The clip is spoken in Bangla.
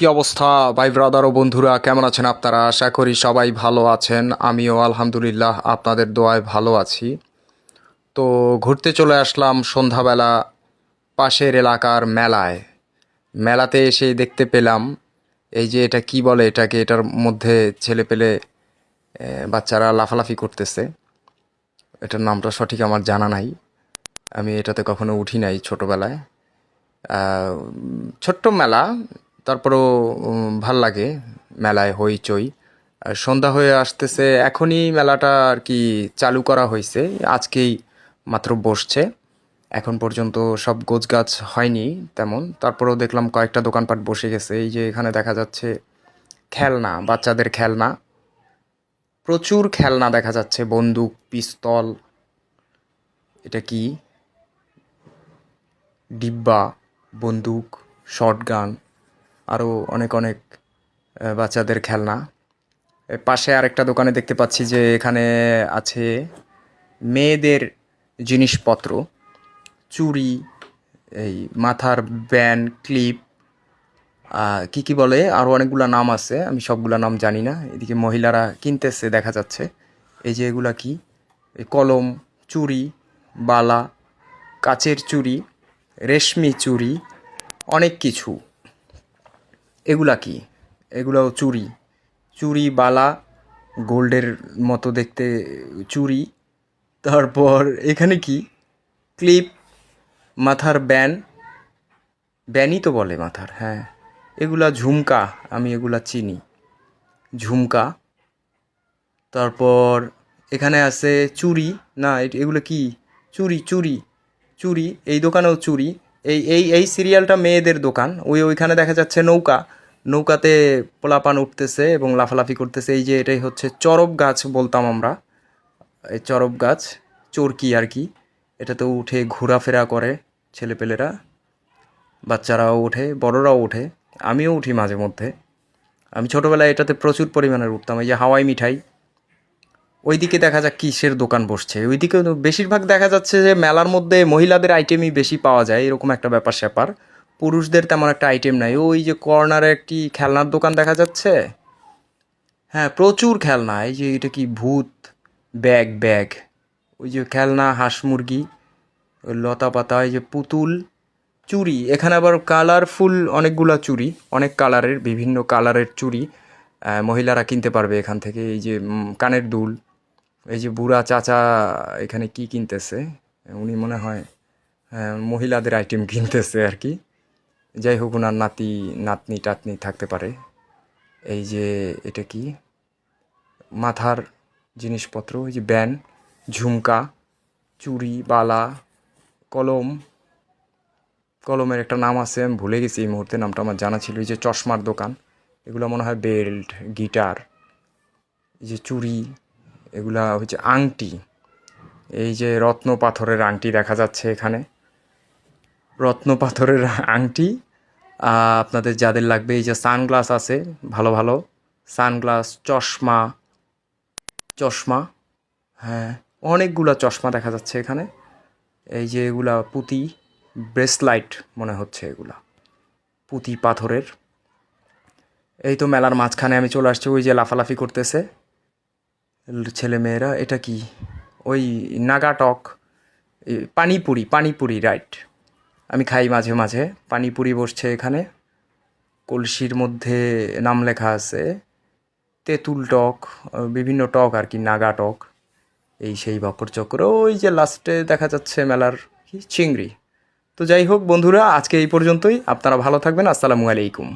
কি অবস্থা? ভাই ব্রাদার ও বন্ধুরা, কেমন আছেন আপনারা? আশা করি সবাই ভালো আছেন। আমিও আলহামদুলিল্লাহ আপনাদের দোয়ায় ভালো আছি। তো ঘুরতে চলে আসলাম সন্ধ্যাবেলা পাশের এলাকার মেলায়। মেলাতে এসে দেখতে পেলাম, এই যে এটা কি বলে এটাকে, এটার মধ্যে ছেলে পেলে বাচ্চারা লাফালাফি করতেছে। এটার নামটা সঠিক আমার জানা নাই। আমি এটাতে কখনো উঠি নাই ছোটোবেলায়। ছোট্ট মেলা তারপরেও ভালো লাগে মেলায় হইচই। সন্ধ্যা হয়ে আসতেছে, এখনই মেলাটা আর কি চালু করা হয়েছে আজকেই মাত্র বসছে। এখন পর্যন্ত সব গোছগাছ হয়নি তেমন। তারপরেও দেখলাম কয়েকটা দোকানপাট বসে গেছে, এই যে এখানে দেখা যাচ্ছে খেলনা, বাচ্চাদের খেলনা। প্রচুর খেলনা দেখা যাচ্ছে, বন্দুক, পিস্তল, এটা কি? ডিব্বা, বন্দুক, শটগান। আরও অনেক অনেক বাচ্চাদের খেলনা। পাশে আরেকটা দোকানে দেখতে পাচ্ছি যে এখানে আছে মেয়েদের জিনিসপত্র। চুড়ি, এই মাথার ব্যান্ড, ক্লিপ কি কি বলে আরও অনেকগুলো নাম আছে, আমি সবগুলা নাম জানি না। এদিকে মহিলারা কিনতেছে, দেখা যাচ্ছে। এই যে এগুলা কি? কলম, চুড়ি, বালা, কাচের চুড়ি, রেশমি চুড়ি, অনেক কিছু। এগুলা কি? এগুলাও চুড়ি চুড়ি বালা, গোল্ডের মতো দেখতে চুড়ি তারপর এখানে কি? ক্লিপ, মাথার ব্যান। ব্যানই তো বলে মাথার হ্যাঁ। এগুলা ঝুমকা, আমি এগুলা চিনি। ঝুমকা। তারপর এখানে আছে চুড়ি না এগুলো কি? চুড়ি চুড়ি চুড়ি এই দোকানেও চুড়ি এই এই এই সিরিয়ালটা মেয়েদের দোকান। ওই, ওইখানে দেখা যাচ্ছে নৌকা। নৌকাতে পোলাপান উঠতেছে এবং লাফালাফি করতেছে। এই যে এটাই হচ্ছে চরব গাছ বলতাম আমরা। এই চরব গাছ, চরকি আর কি। এটাতে উঠে ঘোরাফেরা করে ছেলেপেলেরা। বাচ্চারাও ওঠে, বড়রাও ওঠে। আমিও উঠি মাঝে মধ্যে। আমি ছোটোবেলায় এটাতে প্রচুর পরিমাণে উঠতাম। এই যে হাওয়াই মিঠাই। ওইদিকে দেখা যাক কিসের দোকান বসছে। ওইদিকে বেশিরভাগ দেখা যাচ্ছে যে মেলার মধ্যে মহিলাদের আইটেমই বেশি পাওয়া যায়, এরকম একটা ব্যাপার স্যাপার। পুরুষদের তেমন একটা আইটেম নাই। ওই যে কর্নারে একটি খেলনার দোকান দেখা যাচ্ছে। হ্যাঁ প্রচুর খেলনা। এই যে এটা কি ভূত? Bag bag. ওই যে খেলনা, হাঁস মুরগি, ওই লতা পাতা, এই যে পুতুল, চুড়ি। এখানে আবার কালারফুল অনেকগুলা চুড়ি, অনেক কালারের বিভিন্ন কালারের চুড়ি মহিলারা কিনতে পারবে এখান থেকে। এই যে কানের দুল এই যে বুড়া চাচা এখানে কি কিনতেছে? উনি মনে হয় আহ, মহিলাদের আইটেম কিনতেছে আর কি। যাই হোক ওনার নাতি নাতনি টাতনি থাকতে পারে। এই যে এটা কি? মাথার জিনিসপত্র এই যে ব্যান ঝুমকা চুড়ি বালা কলম। কলমের একটা নাম আছে আমি ভুলে গেছি এই মুহূর্তে নামটা আমার জানা ছিল। এই যে চশমার দোকান এগুলো মনে হয় বেল্ট গিটার এই যে চুড়ি এগুলা হচ্ছে আংটি। এই যে রত্ন পাথরের আংটি দেখা যাচ্ছে এখানে। রত্ন পাথরের আংটি। আপনাদের যাদের লাগবে, এই যে সানগ্লাস আছে, ভালো ভালো। সানগ্লাস, চশমা। চশমা হ্যাঁ অনেকগুলা চশমা দেখা যাচ্ছে এখানে। এই যে এগুলা পুঁতি, ব্রেসলাইট মনে হচ্ছে এগুলা, পুঁতি পাথরের। এই তো মেলার মাঝখানে আমি চলে আসছি, ওই যে লাফালাফি করতেছে। ছেলে মেয়েরা এটা কি? ওই নাগাটক পানিপুরি পানিপুরি, রাইট। আমি খাই মাঝে মাঝে, পানিপুরি বসছে এখানে। কলসির মধ্যে নাম লেখা আছে, তেঁতুল টক, বিভিন্ন টক আর কি নাগা টক এই সেই বাপর চক্র। ওই যে লাস্টে দেখা যাচ্ছে মেলার কি? চিংড়ি। তো যাই হোক বন্ধুরা, আজকে এই পর্যন্তই। আপনারা ভালো থাকবেন। আসসালামু আলাইকুম।